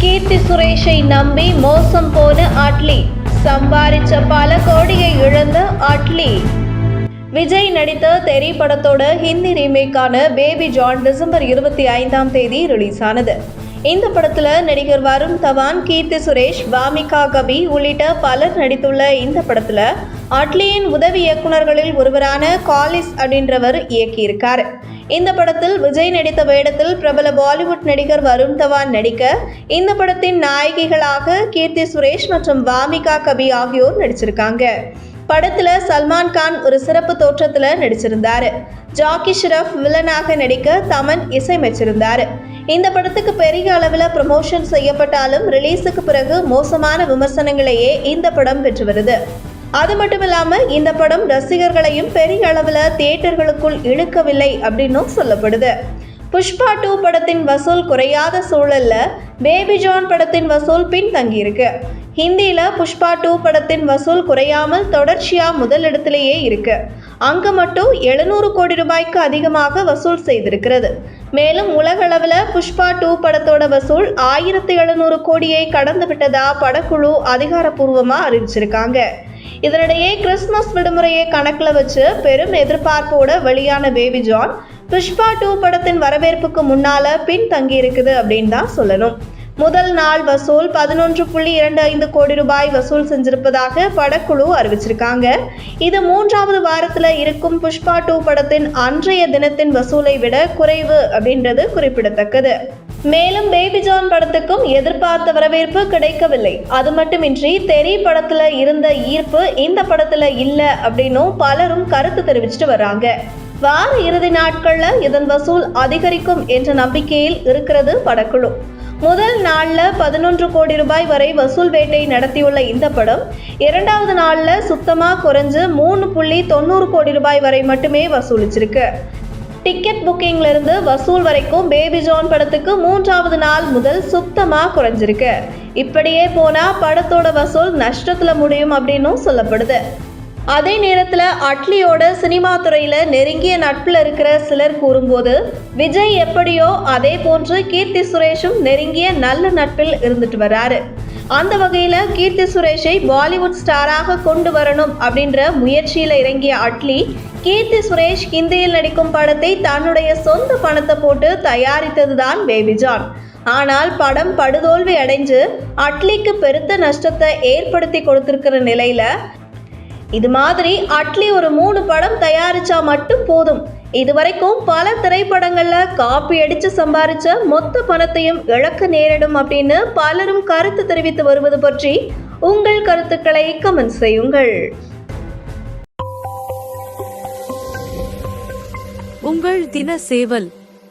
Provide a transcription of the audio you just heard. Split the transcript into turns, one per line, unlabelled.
கீர்த்தி சுரேஷை நம்பி மோசம் போன அட்லி. சம்பாரிச்ச பல கோடியை இழந்த அட்லி. விஜய் நடித்த தெரி படத்தோட ஹிந்தி ரீமேக்கான பேபி ஜான் டிசம்பர் இருபத்தி ஐந்தாம் தேதி ரிலீஸ் ஆனது. இந்த படத்துல நடிகர் வருண் தவான் கீர்த்தி சுரேஷ் வாமிகா கபி உள்ளிட்ட பலர் நடித்துள்ள இந்த படத்துல அட்லியின் உதவி இயக்குனர்களில் ஒருவரான காலிஸ் அப்படின்றவர் இயக்கியிருக்கார். இந்த படத்தில் விஜய் நடித்த வேடத்தில் பிரபல பாலிவுட் நடிகர் வருண் தவான் நடிக்க இந்த படத்தின் நாயகிகளாக கீர்த்தி சுரேஷ் மற்றும் வாமிகா கபி ஆகியோர் நடிச்சிருக்காங்க. படத்துல சல்மான் கான் ஒரு சிறப்பு தோற்றத்துல நடிச்சிருந்தாரு. ஜாக்கி ஷ்ரஃப் வில்லனாக நடிக்க தமன் இசையமைச்சிருந்தாரு. இந்த படத்துக்கு பெரிய அளவில் ப்ரமோஷன் செய்யப்பட்டாலும் ரிலீஸுக்கு பிறகு மோசமான விமர்சனங்களையே இந்த படம் பெற்று வருது. அது மட்டும் இல்லாம இந்த படம் ரசிகர்களையும் பெரிய அளவில் தியேட்டர்களுக்குள் இழுக்கவில்லை அப்படின்னும் சொல்லப்படுது. புஷ்பா டூ படத்தின் வசூல் குறையாத சூழல்ல பேபி ஜான் படத்தின் வசூல் பின்தங்கியிருக்கு ஹிந்தியில் புஷ்பா டூ படத்தின் வசூல் குறையாமல் தொடர்ச்சியாக முதலிடத்திலேயே இருக்கு. அங்கு மட்டும் எழுநூறு கோடி ரூபாய்க்கு அதிகமாக வசூல் செய்திருக்கிறது. மேலும் உலகளவில் புஷ்பா டூ படத்தோட வசூல் ஆயிரத்தி எழுநூறு கோடியை கடந்து விட்டதா படக்குழு அதிகாரப்பூர்வமாக அறிவிச்சிருக்காங்க. இதனிடையே கிறிஸ்மஸ் விடுமுறையை கணக்கில் வச்சு பெரும் எதிர்பார்ப்போட வெளியான பேபி ஜான் புஷ்பா டூ படத்தின் வரவேற்புக்கு முன்னால பின் தங்கி இருக்குது அப்படின்னு தான் சொல்லணும். முதல் நாள் வசூல் பதினொன்று புள்ளி இரண்டு ஐந்து கோடி ரூபாய் வசூல் செஞ்சிருப்பதாக படக்குழு அறிவிச்சிருக்காங்க. இது மூன்றாவது வாரத்தில் இருக்கும் புஷ்பா டூ படத்தின் அன்றைய தினத்தின் வசூலை விட குறைவு அப்படின்றது குறிப்பிடத்தக்கது. மேலும் பேபி ஜான் படத்துக்கும் எதிர்பார்த்த வரவேற்பு கிடைக்கவில்லை. அது மட்டுமின்றி தெரி படத்துல இருந்த ஈர்ப்பு இந்த படத்துல இல்லை அப்படின்னும் பலரும் கருத்து தெரிவிச்சிட்டு வர்றாங்க. வார இறுதி நாட்கள்ல இதன் வசூல் அதிகரிக்கும் என்ற நம்பிக்கையில் இருக்கிறது படக்குழு முதல் நாளில் பதினொன்று கோடி ரூபாய் வரை வசூல் வேட்டை நடத்தியுள்ள இந்த படம் இரண்டாவது நாளில் சுத்தமாக குறைஞ்சு மூணு புள்ளி தொண்ணூறு கோடி ரூபாய் வரை மட்டுமே வசூலிச்சிருக்கு. டிக்கெட் புக்கிங்லேருந்து வசூல் வரைக்கும் பேபி ஜான் படத்துக்கு மூன்றாவது நாள் முதல் சுத்தமாக குறைஞ்சிருக்கு. இப்படியே போனால் படத்தோட வசூல் நஷ்டத்தில் முடியும் அப்படின்னும் சொல்லப்படுது. அதே நேரத்தில் அட்லியோட சினிமா துறையில் நெருங்கிய நட்பில் இருக்கிற சிலர் கூறும்போது விஜய் எப்படியோ அதே போன்று கீர்த்தி சுரேஷும் நெருங்கிய நல்ல நட்பில் இருந்துட்டு வராரு. அந்த வகையில் கீர்த்தி சுரேஷை பாலிவுட் ஸ்டாராக கொண்டு வரணும் அப்படின்ற முயற்சியில் இறங்கிய அட்லி கீர்த்தி சுரேஷ் ஹிந்தியில் நடிக்கும் படத்தை தன்னுடைய சொந்த பணத்தை போட்டு தயாரித்தது தான் பேபி ஜான். ஆனால் படம் படுதோல்வி அடைஞ்சு அட்லிக்கு பெருத்த நஷ்டத்தை ஏற்படுத்தி கொடுத்திருக்கிற நிலையில இது மாதிரி அட்லி ஒரு மூணு படம் தயாரிச்சா மட்டும் போதும். இதுவரைக்கும் பல திரைப்படங்கள்ல காப்பி அடிச்சு சம்பாரிச்ச மொத்த பணத்தையும் இழக்க நேரிடும் அப்படின்னு பலரும் கருத்து தெரிவித்து வருவது பற்றி உங்கள் கருத்துக்களை கமெண்ட் செய்யுங்கள்.
உங்கள் தின சேவல்